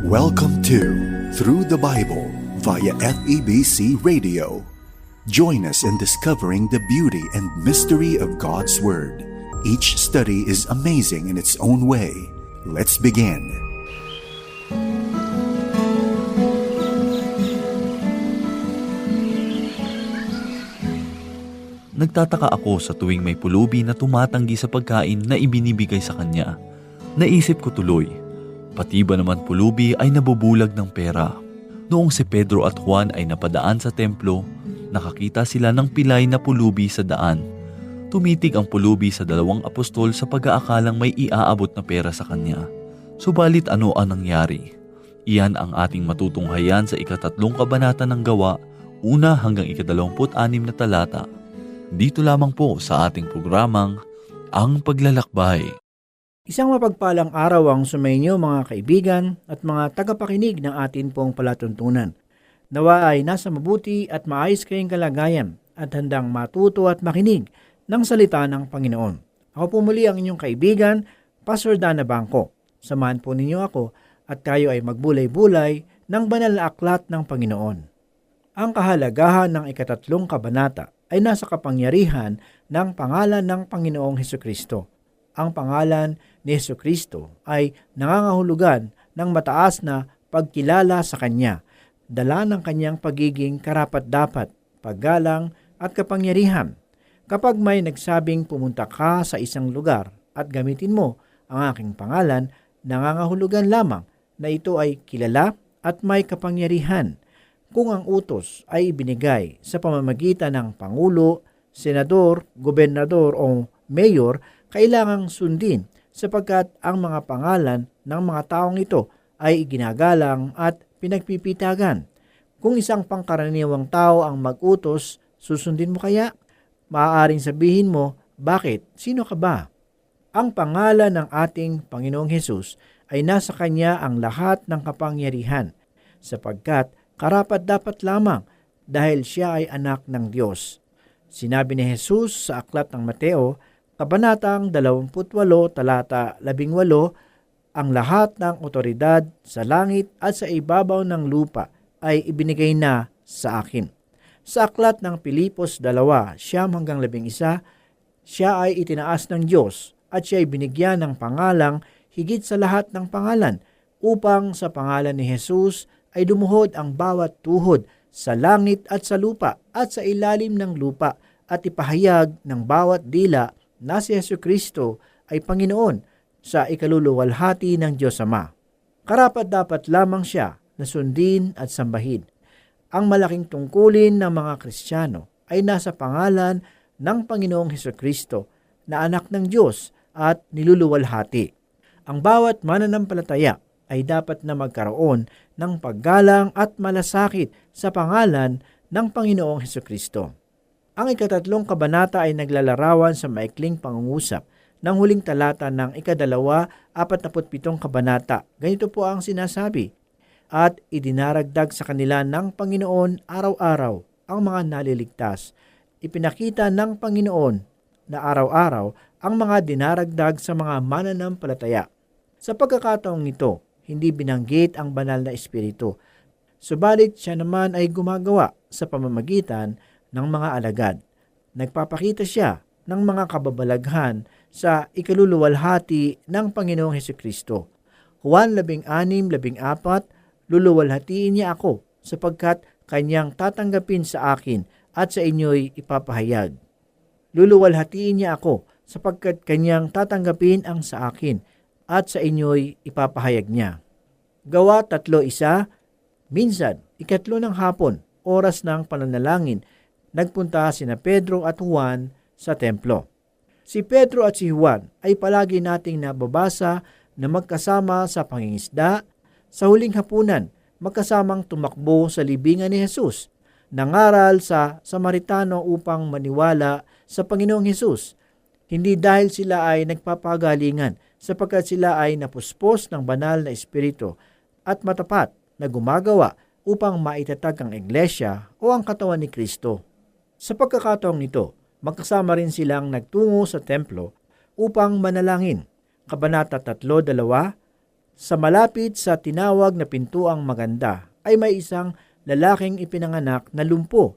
Welcome to Through the Bible via FEBC Radio. Join us in discovering the beauty and mystery of God's Word. Each study is amazing in its own way. Let's begin. Nagtataka ako sa tuwing may pulubi na tumatanggi sa pagkain na ibinibigay sa kanya. Naisip ko tuloy, pati ba naman pulubi ay nabubulag ng pera. Noong si Pedro at Juan ay napadaan sa templo, nakakita sila ng pilay na pulubi sa daan. Tumitig ang pulubi sa dalawang apostol sa pag-aakalang may iaabot na pera sa kanya. Subalit ano ang nangyari? Iyan ang ating matutunghayan sa ikatatlong kabanata ng gawa, una hanggang ikadalawamput anim na talata. Dito lamang po sa ating programang Ang Paglalakbay. Isang mapagpalang araw ang sumainyo mga kaibigan at mga tagapakinig ng atin pong palatuntunan. Nawa ay nasa mabuti at maayos kayong kalagayan at handang matuto at makinig ng salita ng Panginoon. Ako po muli ang inyong kaibigan, Pastor Dana Bangko. Samahan po ninyo ako at tayo ay magbulay-bulay ng banal na aklat ng Panginoon. Ang kahalagahan ng ikatatlong kabanata ay nasa kapangyarihan ng pangalan ng Panginoong Heso Kristo. Ang pangalan ni Heso Kristo ay nangangahulugan ng mataas na pagkilala sa Kanya, dala ng Kanyang pagiging karapat-dapat, paggalang at kapangyarihan. Kapag may nagsabing pumunta ka sa isang lugar at gamitin mo ang aking pangalan, nangangahulugan lamang na ito ay kilala at may kapangyarihan kung ang utos ay ibinigay sa pamamagitan ng Pangulo, Senador, Gobernador o Mayor, kailangang sundin sapagkat ang mga pangalan ng mga taong ito ay ginagalang at pinagpipitagan. Kung isang pangkaraniwang tao ang mag-utos, susundin mo kaya? Maaaring sabihin mo, bakit? Sino ka ba? Ang pangalan ng ating Panginoong Hesus ay nasa Kanya ang lahat ng kapangyarihan, sapagkat karapat dapat lamang dahil siya ay anak ng Diyos. Sinabi ni Jesus sa aklat ng Mateo, Kabanatang 28, talata 18, ang lahat ng otoridad sa langit at sa ibabaw ng lupa ay ibinigay na sa akin. Sa aklat ng Pilipos 2, siyam hanggang 11, siya ay itinaas ng Diyos at siya ay binigyan ng pangalang higit sa lahat ng pangalan upang sa pangalan ni Jesus ay dumuhod ang bawat tuhod sa langit at sa lupa at sa ilalim ng lupa at ipahayag ng bawat dila na si Yesu Kristo ay Panginoon sa ikaluluwalhati ng Diyos Ama. Karapat dapat lamang siya na sundin at sambahin. Ang malaking tungkulin ng mga Kristiyano ay nasa pangalan ng Panginoong Heso Kristo na anak ng Diyos at niluluwalhati. Ang bawat mananampalataya ay dapat na magkaroon ng paggalang at malasakit sa pangalan ng Panginoong Heso Kristo. Ang ikatatlong kabanata ay naglalarawan sa maikling pangungusap ng huling talata ng ikadalawa apat pitong kabanata. Ganito po ang sinasabi, At idinaragdag sa kanila ng Panginoon araw-araw ang mga naliligtas. Ipinakita ng Panginoon na araw-araw ang mga dinaragdag sa mga mananampalataya. Sa pagkakataong ito, hindi binanggit ang banal na espiritu. Subalit siya naman ay gumagawa sa pamamagitan ng mga alagad. Nagpapakita siya ng mga kababalaghan sa ikaluluwalhati ng Panginoong Heso Kristo. Juan 16:14 Luluwalhatiin niya ako sapagkat kanyang tatanggapin sa akin at sa inyo'y ipapahayag. Luluwalhatiin niya ako sapagkat kanyang tatanggapin ang sa akin at sa inyo'y ipapahayag niya. Gawa tatlo isa, minsan, ikatlo ng hapon, oras ng pananalangin, nagpunta sina Pedro at Juan sa templo. Si Pedro at si Juan ay palagi nating nababasa na magkasama sa pangingisda, sa huling hapunan, magkasamang tumakbo sa libingan ni Jesus, nangaral sa Samaritano upang maniwala sa Panginoong Hesus. Hindi dahil sila ay nagpapagalingan, sapagkat sila ay napuspos ng banal na espiritu at matapat na gumagawa upang maitatag ang iglesia o ang katawan ni Kristo. Sa pagkakataong nito, magkasama rin silang nagtungo sa templo upang manalangin. Kabanata 3.2 Sa malapit sa tinawag na pintuang maganda ay may isang lalaking ipinanganak na lumpo.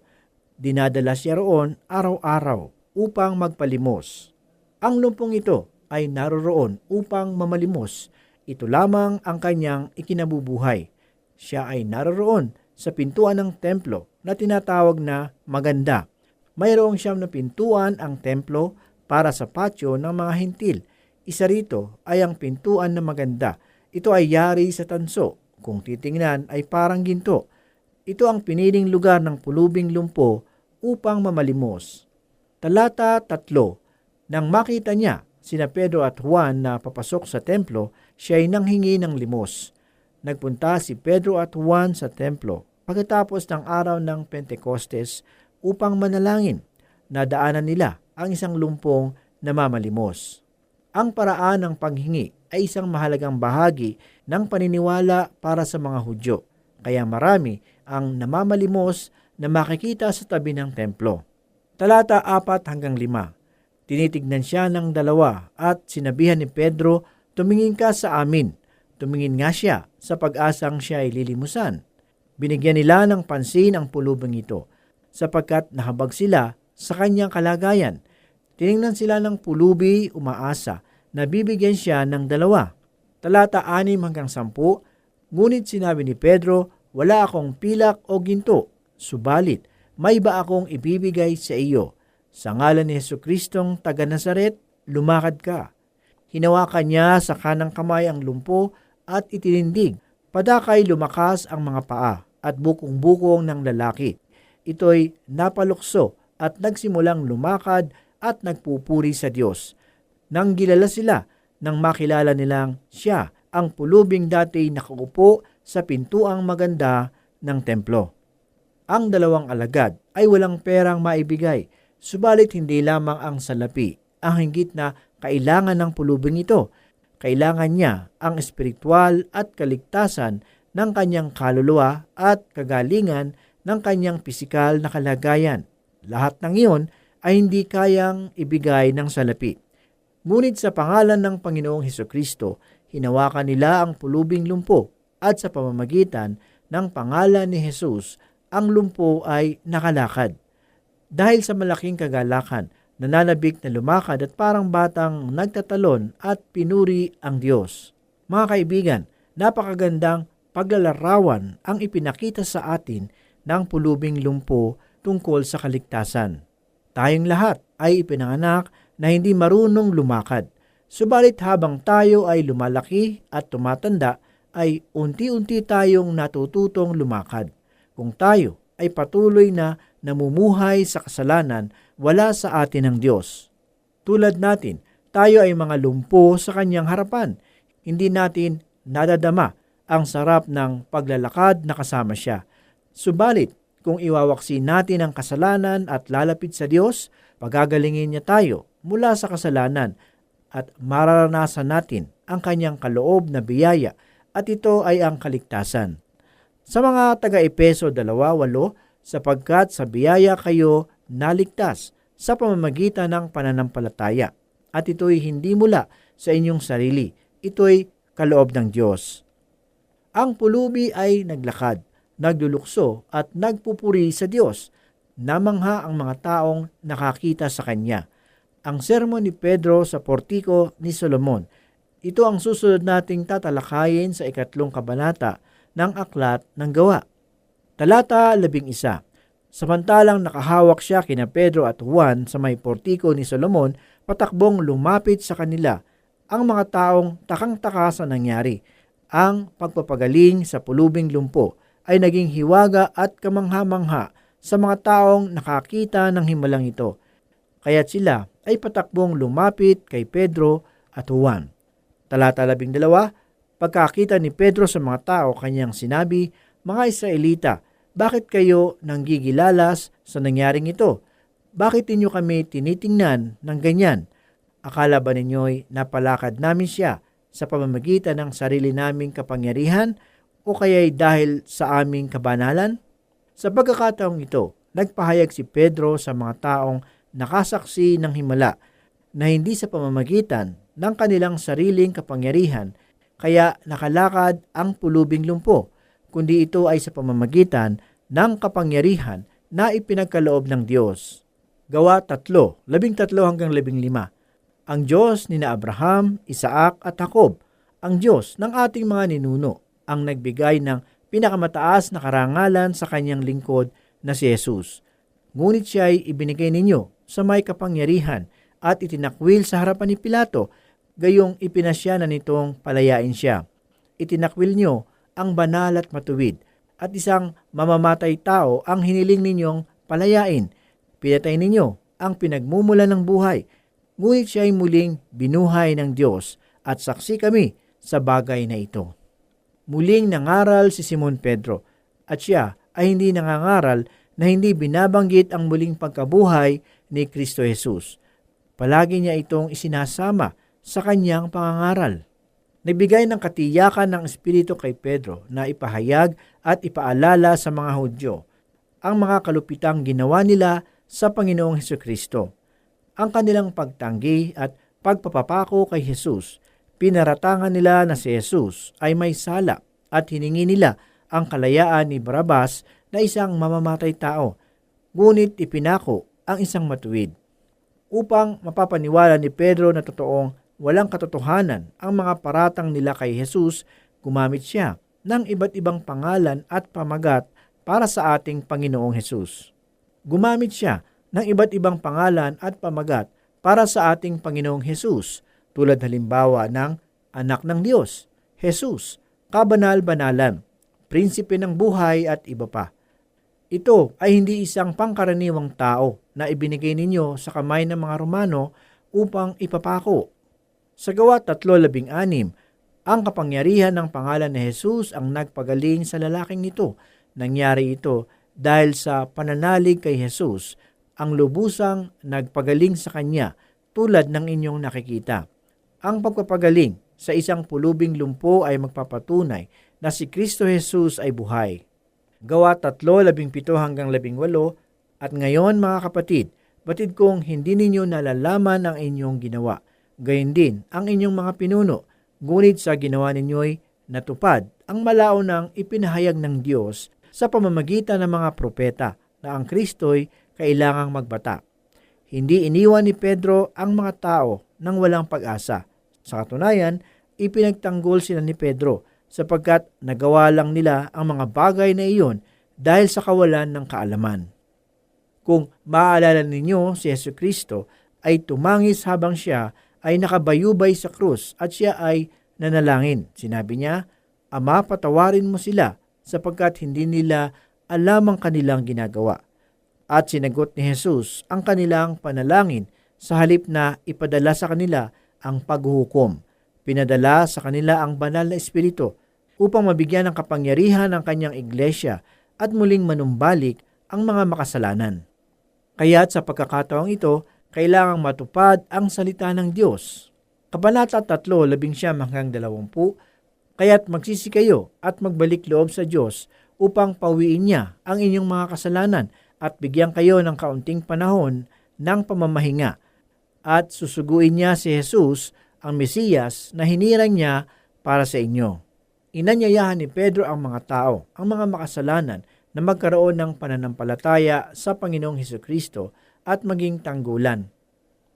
Dinadala siya roon araw-araw upang magpalimos. Ang lumpong ito ay naroroon upang mamalimos. Ito lamang ang kanyang ikinabubuhay. Siya ay naroroon sa pintuan ng templo na tinatawag na maganda. Mayroong siyam na pintuan ang templo para sa patio ng mga hintil. Isa rito ay ang pintuan na maganda. Ito ay yari sa tanso. Kung titingnan ay parang ginto. Ito ang piniling lugar ng pulubing lumpo upang mamalimos. Talata tatlo. Nang makita niya sina Pedro at Juan na papasok sa templo, siya ay nanghingi ng limos. Nagpunta si Pedro at Juan sa templo pagkatapos ng araw ng Pentecostes upang manalangin. Nadaanan nila ang isang lumpong namamalimos. Ang paraan ng paghingi ay isang mahalagang bahagi ng paniniwala para sa mga Hudyo, kaya marami ang namamalimos na makikita sa tabi ng templo. Talata 4 hanggang 5. Tinitignan siya ng dalawa at sinabihan ni Pedro, Tumingin ka sa amin. Tumingin nga siya sa pag-asang siya ay lilimusan. Binigyan nila ng pansin ang pulubing ito sapagkat nahabag sila sa kanyang kalagayan. Tiningnan sila ng pulubi umaasa na bibigyan siya ng dalawa. Talata 6 hanggang 10, ngunit sinabi ni Pedro, wala akong pilak o ginto, subalit may ba akong ibibigay sa iyo. Sa ngalan ni Yesu Kristong taga Nazaret, lumakad ka. Hinawakan niya sa kanang kamay ang lumpo at itinindig. Padakay lumakas ang mga paa at bukong-bukong ng lalaki. Ito'y napalukso at nagsimulang lumakad at nagpupuri sa Diyos. Nang gilala sila, nang makilala nilang siya ang pulubing dati nakaupo sa pintuang maganda ng templo. Ang dalawang alagad ay walang perang maibigay, subalit hindi lamang ang salapi ang hinggit na kailangan ng pulubing ito. Kailangan niya ang espiritual at kaligtasan ng kanyang kaluluwa at kagalingan ng kanyang pisikal na kalagayan. Lahat ng iyon ay hindi kayang ibigay ng salapi. Ngunit sa pangalan ng Panginoong Heso Kristo, hinawakan nila ang pulubing lumpo at sa pamamagitan ng pangalan ni Jesus, ang lumpo ay nakalakad. Dahil sa malaking kagalakan, nananabik na lumakad at parang batang nagtatalon at pinuri ang Diyos. Mga kaibigan, napakagandang paglalarawan ang ipinakita sa atin ng pulubing lumpo tungkol sa kaligtasan. Tayong lahat ay ipinanganak na hindi marunong lumakad. Subalit habang tayo ay lumalaki at tumatanda, ay unti-unti tayong natututong lumakad. Kung tayo ay patuloy na namumuhay sa kasalanan, wala sa atin ang Diyos. Tulad natin, tayo ay mga lumpo sa kanyang harapan. Hindi natin nadadama ang sarap ng paglalakad na kasama siya. Subalit, kung iwawaksi natin ang kasalanan at lalapit sa Diyos, pagagalingin niya tayo mula sa kasalanan at mararanasan natin ang kanyang kaloob na biyaya at ito ay ang kaligtasan. Sa mga taga-Epeso 2.8, sapagkat sa biyaya kayo naligtas sa pamamagitan ng pananampalataya at ito'y hindi mula sa inyong sarili, ito'y kaloob ng Diyos. Ang pulubi ay naglakad, naglulukso at nagpupuri sa Diyos. Namangha ang mga taong nakakita sa Kanya. Ang sermon ni Pedro sa portiko ni Solomon ito ang susunod nating tatalakayin sa ikatlong kabanata ng Aklat ng Gawa. Talata 11 Samantalang nakahawak siya kina Pedro at Juan sa may portiko ni Solomon, patakbong lumapit sa kanila ang mga taong takang-taka sa nangyari. Ang pagpapagaling sa pulubing lumpo ay naging hiwaga at kamangha-mangha sa mga taong nakakita ng himalang ito. Kaya't sila ay patakbong lumapit kay Pedro at Juan. Talata 12, pagkakita ni Pedro sa mga tao, kanyang sinabi, Mga Israelita, bakit kayo nanggigilalas sa nangyaring ito? Bakit inyo kami tinitingnan ng ganyan? Akala ba ninyo'y napalakad namin siya sa pamamagitan ng sarili naming kapangyarihan o kaya'y dahil sa aming kabanalan? Sa pagkakataong ito, nagpahayag si Pedro sa mga taong nakasaksi ng himala na hindi sa pamamagitan ng kanilang sariling kapangyarihan, kaya nakalakad ang pulubing lumpo, kundi ito ay sa pamamagitan ng kapangyarihan na ipinagkaloob ng Diyos. Gawa 3, 13 hanggang 15. Ang Diyos ni na Abraham, Isaac at Jacob, ang Diyos ng ating mga ninuno, ang nagbigay ng pinakamataas na karangalan sa kanyang lingkod na si Jesus. Ngunit siya ay ibinigay ninyo sa may kapangyarihan at itinakwil sa harapan ni Pilato, gayong ipinasya na nitong palayain siya. Itinakwil nyo ang banal at matuwid, at isang mamamatay tao ang hiniling ninyong palayain. Pinatay ninyo ang pinagmumula ng buhay, ngunit siya ay muling binuhay ng Diyos at saksi kami sa bagay na ito. Muling nangaral si Simon Pedro at siya ay hindi nangangaral na hindi binabanggit ang muling pagkabuhay ni Kristo Jesus. Palagi niya itong isinasama sa kanyang pangangaral. Nagbigay ng katiyakan ng Espiritu kay Pedro na ipahayag at ipaalala sa mga Hudyo ang mga kalupitang ginawa nila sa Panginoong Heso Kristo. Ang kanilang pagtanggi at pagpapapako kay Jesus, pinaratangan nila na si Jesus ay may sala at hiningi nila ang kalayaan ni Barabas na isang mamamatay tao, ngunit ipinako ang isang matuwid. Upang mapapaniwala ni Pedro na totoong walang katotohanan ang mga paratang nila kay Jesus, gumamit siya ng iba't ibang pangalan at pamagat para sa ating Panginoong Hesus. Gumamit siya ng iba't ibang pangalan at pamagat para sa ating Panginoong Hesus, tulad halimbawa ng Anak ng Diyos, Jesus, Kabanal-Banalan, Prinsipe ng Buhay at iba pa. Ito ay hindi isang pangkaraniwang tao na ibinigay ninyo sa kamay ng mga Romano upang ipapako. Sa gawa 3.16, ang kapangyarihan ng pangalan ni Jesus ang nagpagaling sa lalaking ito. Nangyari ito dahil sa pananalig kay Jesus, ang lubusang nagpagaling sa kanya tulad ng inyong nakikita. Ang pagpapagaling sa isang pulubing lumpo ay magpapatunay na si Kristo Jesus ay buhay. Gawa 3:17 hanggang 18 at ngayon mga kapatid, batid kong hindi ninyo nalalaman ang inyong ginawa. Gayun din ang inyong mga pinuno, ngunit sa ginawa ninyo'y natupad ang malao ng ipinahayag ng Diyos sa pamamagitan ng mga propeta na ang Kristo'y kailangang magbata. Hindi iniwan ni Pedro ang mga tao nang walang pag-asa. Sa katunayan, ipinagtanggol sila ni Pedro sapagkat nagawa lang nila ang mga bagay na iyon dahil sa kawalan ng kaalaman. Kung maaalala ninyo si Yesu Kristo ay tumangis habang siya ay nakabayubay sa krus at siya ay nanalangin. Sinabi niya, Ama, patawarin mo sila sapagkat hindi nila alam ang kanilang ginagawa. At sinagot ni Jesus ang kanilang panalangin sa halip na ipadala sa kanila ang paghuhukom. Pinadala sa kanila ang banal na espiritu upang mabigyan ng kapangyarihan ang kanyang iglesia at muling manumbalik ang mga makasalanan. Kaya't sa pagkakataong ito, kailangang matupad ang salita ng Diyos. Kabanata 3, 11 hanggang 20, Kaya't magsisi kayo at magbalik loob sa Diyos upang pawiin niya ang inyong mga kasalanan at bigyan kayo ng kaunting panahon ng pamamahinga. At susuguin niya si Jesus, ang Mesiyas, na hinirang niya para sa inyo. Inanyayahan ni Pedro ang mga tao, ang mga makasalanan, na magkaroon ng pananampalataya sa Panginoong Heso Kristo at maging tanggulan.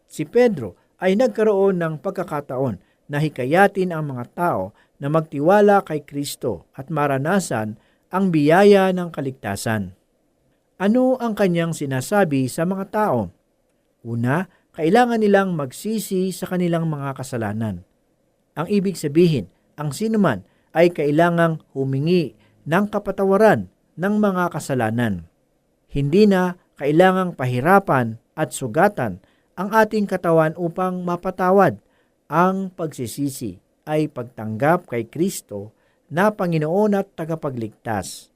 Si Pedro ay nagkaroon ng pagkakataon na hikayatin ang mga tao na magtiwala kay Kristo at maranasan ang biyaya ng kaligtasan. Ano ang kanyang sinasabi sa mga tao? Una, kailangan nilang magsisi sa kanilang mga kasalanan. Ang ibig sabihin, ang sinuman ay kailangang humingi ng kapatawaran ng mga kasalanan. Hindi na kailangang pahirapan at sugatan ang ating katawan upang mapatawad. Ang pagsisisi ay pagtanggap kay Kristo na Panginoon at tagapagligtas.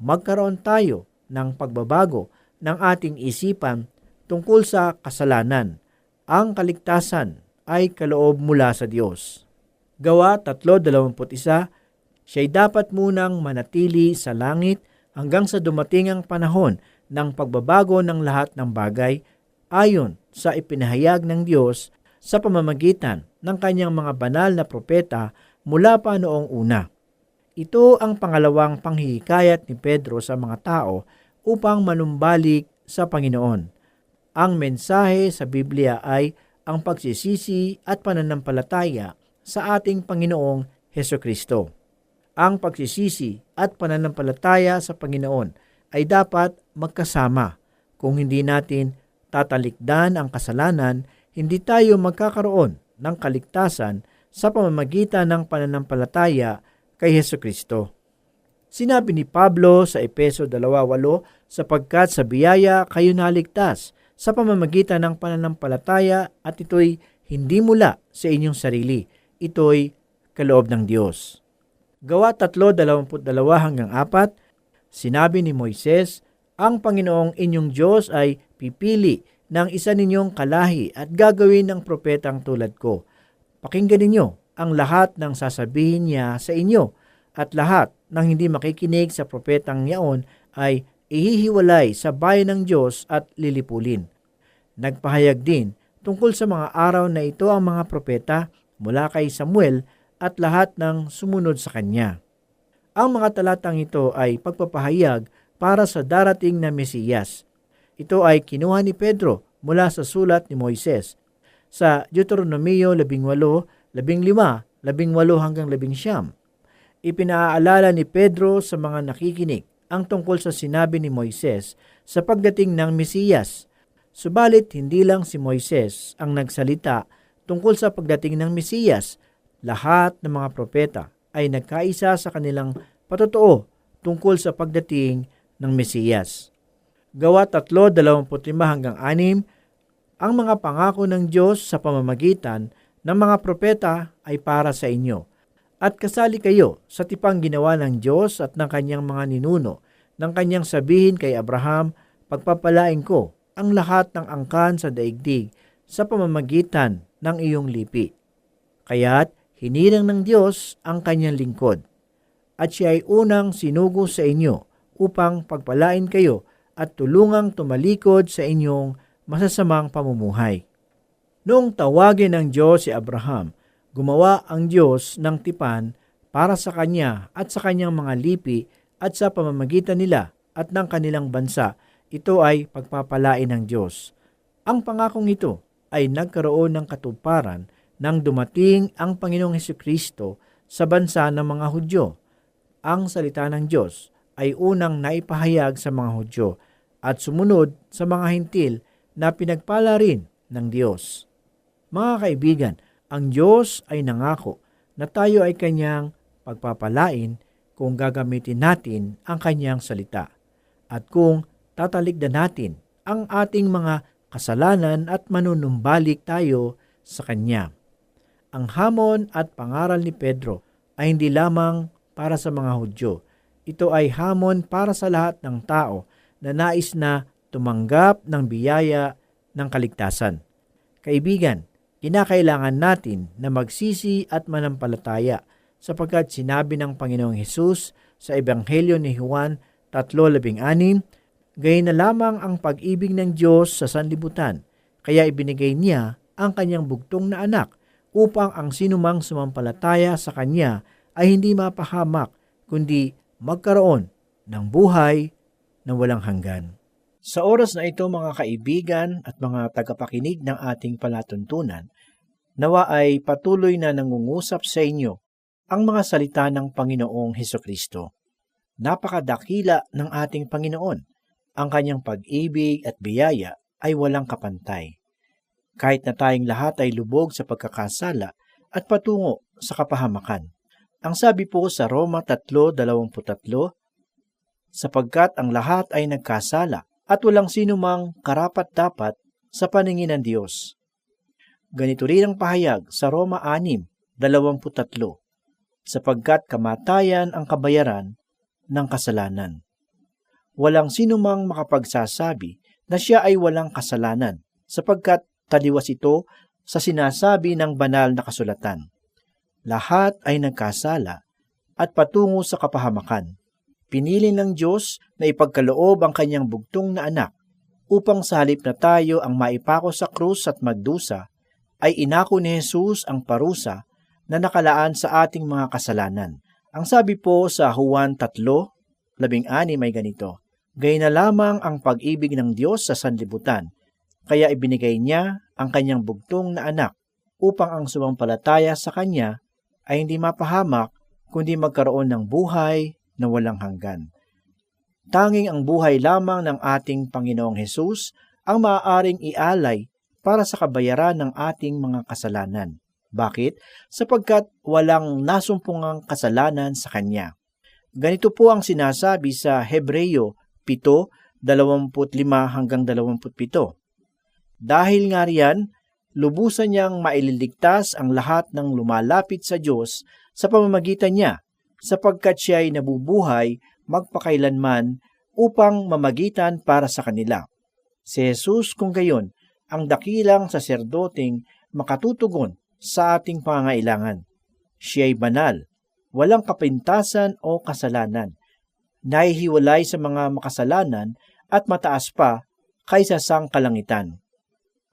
Magkaroon tayo ng pagbabago ng ating isipan tungkol sa kasalanan. Ang kaligtasan ay kaloob mula sa Diyos. Gawa 3.21, siya'y dapat munang manatili sa langit hanggang sa dumating ang panahon ng pagbabago ng lahat ng bagay ayon sa ipinahayag ng Diyos sa pamamagitan ng kanyang mga banal na propeta mula pa noong una. Ito ang pangalawang panghihikayat ni Pedro sa mga tao upang manumbalik sa Panginoon. Ang mensahe sa Biblia ay ang pagsisisi at pananampalataya sa ating Panginoong Heso Kristo. Ang pagsisisi at pananampalataya sa Panginoon ay dapat magkasama. Kung hindi natin tatalikdan ang kasalanan, hindi tayo magkakaroon ng kaligtasan sa pamamagitan ng pananampalataya kay Heso Kristo. Sinabi ni Pablo sa Epeso 2.8, sapagkat sa biyaya kayo naligtas sa pamamagitan ng pananampalataya at ito'y hindi mula sa inyong sarili. Ito'y kaloob ng Diyos. Gawa 3.22 hanggang 4, sinabi ni Moises, ang Panginoong inyong Diyos ay pipili ng isa ninyong kalahi at gagawin ng propetang tulad ko. Pakinggan ninyo ang lahat ng sasabihin niya sa inyo at lahat ng hindi makikinig sa propetang yaon ay ihihiwalay sa bayan ng Diyos at lilipulin. Nagpahayag din tungkol sa mga araw na ito ang mga propeta mula kay Samuel at lahat ng sumunod sa kanya. Ang mga talatang ito ay pagpapahayag para sa darating na Mesiyas. Ito ay kinuha ni Pedro mula sa sulat ni Moises sa Deuteronomio 18, 15, 18 hanggang 19 ipinaaalala ni Pedro sa mga nakikinig ang tungkol sa sinabi ni Moises sa pagdating ng Mesiyas. Subalit hindi lang si Moises ang nagsalita tungkol sa pagdating ng Mesiyas. Lahat ng mga propeta ay nagkaisa sa kanilang patotoo tungkol sa pagdating ng Mesiyas. Gawa 3.25 hanggang 6, ang mga pangako ng Diyos sa pamamagitan ng mga propeta ay para sa inyo at kasali kayo sa tipang ginawa ng Diyos at ng kanyang mga ninuno, ng kanyang sabihin kay Abraham, pagpapalain ko ang lahat ng angkan sa daigdig sa pamamagitan ng iyong lipi. Kaya't hinirang ng Diyos ang kanyang lingkod, at siya ay unang sinugo sa inyo upang pagpalain kayo at tulungang tumalikod sa inyong masasamang pamumuhay. Noong tawagin ng Diyos si Abraham gumawa ang Diyos ng tipan para sa kanya at sa kanyang mga lipi at sa pamamagitan nila at ng kanilang bansa. Ito ay pagpapalain ng Diyos. Ang pangakong ito ay nagkaroon ng katuparan nang dumating ang Panginoong Heso Kristo sa bansa ng mga Hudyo. Ang salita ng Diyos ay unang naipahayag sa mga Hudyo at sumunod sa mga hintil na pinagpala rin ng Diyos. Mga kaibigan, ang Diyos ay nangako na tayo ay kanyang pagpapalain kung gagamitin natin ang kanyang salita at kung tatalikdan natin ang ating mga kasalanan at manunumbalik tayo sa Kanya. Ang hamon at pangaral ni Pedro ay hindi lamang para sa mga Hudyo. Ito ay hamon para sa lahat ng tao na nais na tumanggap ng biyaya ng kaligtasan. Kaibigan, kinakailangan natin na magsisi at manampalataya sapagkat sinabi ng Panginoong Hesus sa Ebanghelyo ni Juan 3.16, Gayun na lamang ang pag-ibig ng Diyos sa sanlibutan, kaya ibinigay niya ang kanyang bugtong na anak upang ang sinumang sumampalataya sa kanya ay hindi mapahamak, kundi magkaroon ng buhay na walang hanggan. Sa oras na ito mga kaibigan at mga tagapakinig ng ating palatuntunan, nawa ay patuloy na nangungusap sa inyo ang mga salita ng Panginoong Heso Kristo. Napakadakila ng ating Panginoon. Ang kanyang pag-ibig at biyaya ay walang kapantay. Kahit na tayong lahat ay lubog sa pagkakasala at patungo sa kapahamakan. Ang sabi po sa Roma 3.23, sapagkat ang lahat ay nagkasala at walang sino mang karapat-dapat sa paningin ng Diyos. Ganito rin ang pahayag sa Roma 6:23 sapagkat kamatayan ang kabayaran ng kasalanan. Walang sino mang makapagsasabi na siya ay walang kasalanan sapagkat taliwas ito sa sinasabi ng banal na kasulatan. Lahat ay nagkasala at patungo sa kapahamakan pinili ng Diyos na ipagkaloob ang kanyang bugtong na anak upang sa halip na tayo ang maipako sa krus at magdusa, ay inako ni Jesus ang parusa na nakalaan sa ating mga kasalanan. Ang sabi po sa Juan 3, labing ani may ganito, Gay na lamang ang pag-ibig ng Diyos sa sanlibutan, kaya ibinigay niya ang kanyang bugtong na anak upang ang sumampalataya sa kanya ay hindi mapahamak kundi magkaroon ng buhay na walang hanggan. Tanging ang buhay lamang ng ating Panginoong Hesus ang maaaring ialay para sa kabayaran ng ating mga kasalanan. Bakit? Sapagkat walang nasumpungang kasalanan sa Kanya. Ganito po ang sinasabi sa Hebreyo 7:25 hanggang 27. Dahil nga riyan, lubusan niyang maililigtas ang lahat ng lumalapit sa Diyos sa pamamagitan niya, sapagkat siya ay nabubuhay magpakailanman upang mamagitan para sa kanila. Si Jesus kung gayon, ang dakilang saserdoting makatutugon sa ating pangailangan. Siya ay banal, walang kapintasan o kasalanan, nahihiwalay sa mga makasalanan at mataas pa kaysa sang kalangitan.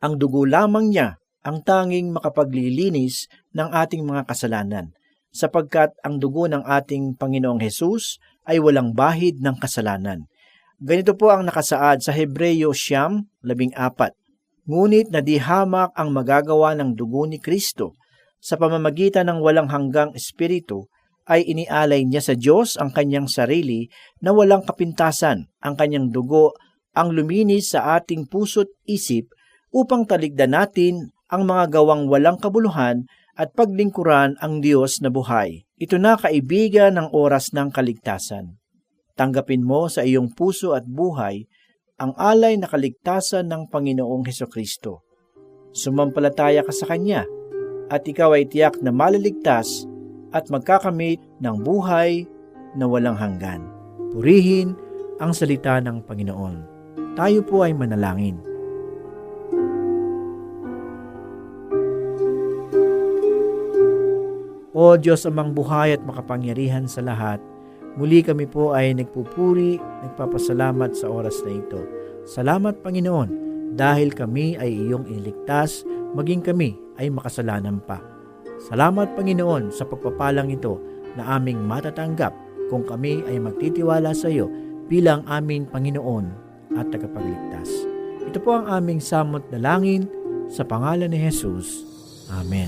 Ang dugo lamang niya ang tanging makapaglilinis ng ating mga kasalanan, sapagkat ang dugo ng ating Panginoong Hesus ay walang bahid ng kasalanan. Ganito po ang nakasaad sa Hebreyo Siyam, labing apat. Ngunit nadihamak ang magagawa ng dugo ni Kristo sa pamamagitan ng walang hanggang espiritu ay inialay niya sa Diyos ang kanyang sarili na walang kapintasan, ang kanyang dugo ang luminis sa ating puso't isip upang taligdan natin ang mga gawang walang kabuluhan at paglingkuran ang Diyos na buhay. Ito na kaibigan ng oras ng kaligtasan. Tanggapin mo sa iyong puso at buhay ang alay na kaligtasan ng Panginoong Heso Kristo. Sumampalataya ka sa Kanya at ikaw ay tiyak na maliligtas at magkakamit ng buhay na walang hanggan. Purihin ang salita ng Panginoon. Tayo po ay manalangin. O Diyos amang buhay at makapangyarihan sa lahat, muli kami po ay nagpupuri, nagpapasalamat sa oras na ito. Salamat Panginoon dahil kami ay iyong iniligtas, maging kami ay makasalanan pa. Salamat Panginoon sa pagpapalang ito na aming matatanggap kung kami ay magtitiwala sa iyo bilang aming Panginoon at tagapagligtas. Ito po ang aming samot na langin sa pangalan ni Jesus. Amen.